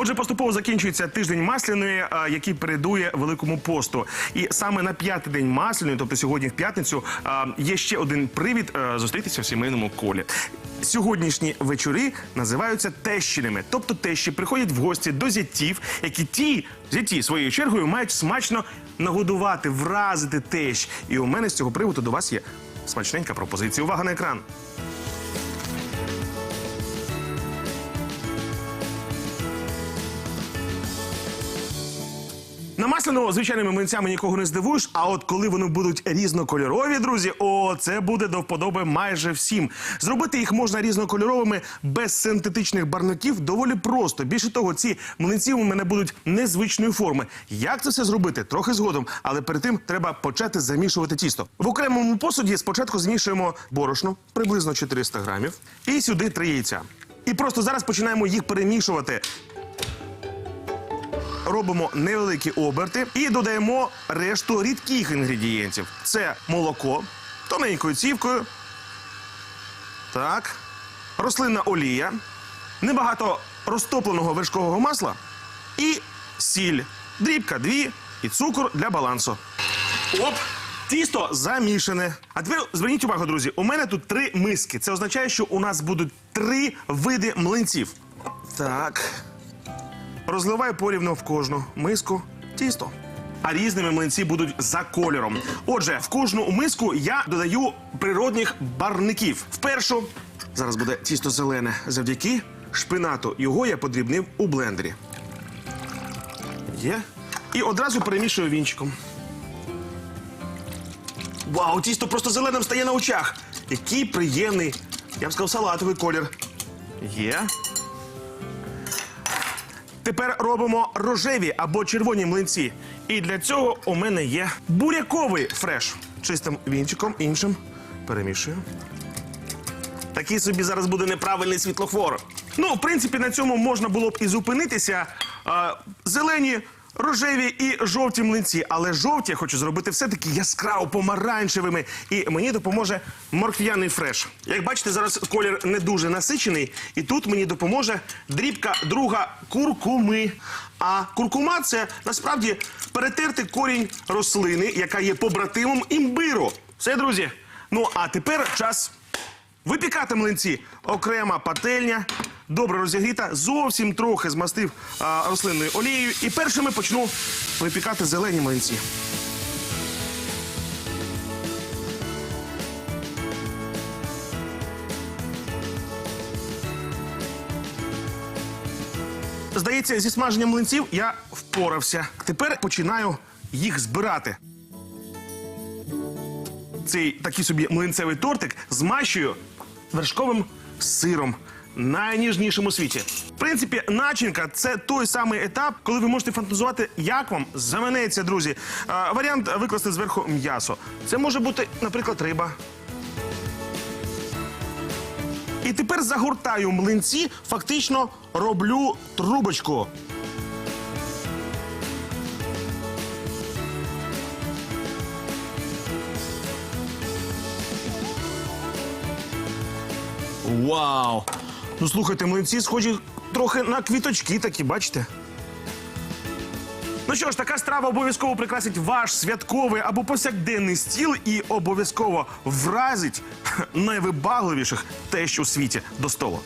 Отже, поступово закінчується тиждень масляної, який передує великому посту. І саме на п'ятий день масляної, тобто сьогодні в п'ятницю, є ще один привід зустрітися в сімейному колі. Сьогоднішні вечори називаються тещинами, тобто тещі приходять в гості до зятів, які ті зяті своєю чергою мають смачно нагодувати, вразити тещ. І у мене з цього приводу до вас є смачненька пропозиція. Увага на екран. На масляну звичайними млинцями нікого не здивуєш. А от коли вони будуть різнокольорові, друзі, о, це буде до вподоби майже всім. Зробити їх можна різнокольоровими без синтетичних барників доволі просто. Більше того, ці млинці у мене будуть незвичної форми. Як це все зробити? Трохи згодом, але перед тим треба почати замішувати тісто. В окремому посуді спочатку змішуємо борошно, приблизно 400 грамів, і сюди три яйця. І просто зараз починаємо їх перемішувати робимо невеликі оберти і додаємо решту рідких інгредієнтів. Це молоко тоненькою цівкою. Так. Рослинна олія, небагато розтопленого вершкового масла і сіль. Дрібка дві і цукор для балансу. Оп! Тісто замішане. А тепер зверніть увагу, друзі. У мене тут три миски. Це означає, що у нас будуть три види млинців. Так. Розливаю порівну в кожну миску тісто. А різними млинці будуть за кольором. Отже, в кожну миску я додаю природних барників. В першу зараз буде тісто зелене завдяки шпинату. Його я подрібнив у блендері. Є. І одразу перемішую вінчиком. Вау, тісто просто зеленим стає на очах. Який приємний, я б сказав, салатовий колір. Є. Тепер робимо рожеві або червоні млинці. І для цього у мене є буряковий фреш. Чистим вінчиком іншим перемішую. Такий собі зараз буде неправильний світлофор. Ну, в принципі, на цьому можна було б і зупинитися. Зелені, рожеві і жовті млинці. Але жовті я хочу зробити все-таки яскраво помаранчевими. І мені допоможе морквяний фреш. Як бачите, зараз колір не дуже насичений. І тут мені допоможе дрібка друга куркуми. А куркума це насправді перетерти корінь рослини, яка є побратимом імбиру. Все, друзі. Ну а тепер час Випікати млинці окрема пательня, добре розігріта, зовсім трохи змастив рослинною олією. І першими почну випікати зелені млинці. Здається, зі смаженням млинців я впорався. Тепер починаю їх збирати цей такий собі млинцевий тортик змащую вершковим сиром. Найніжнішим у світі. В принципі, начинка це той самий етап, коли ви можете фантазувати, як вам заманеться, друзі. Варіант викласти зверху м'ясо. Це може бути, наприклад, риба. І тепер загортаю млинці, фактично роблю трубочку. Вау! Ну слухайте, млинці схожі трохи на квіточки такі, бачите? Ну що ж, така страва обов'язково прикрасить ваш святковий або повсякденний стіл і обов'язково вразить найвибагливіших теж у світі до столу.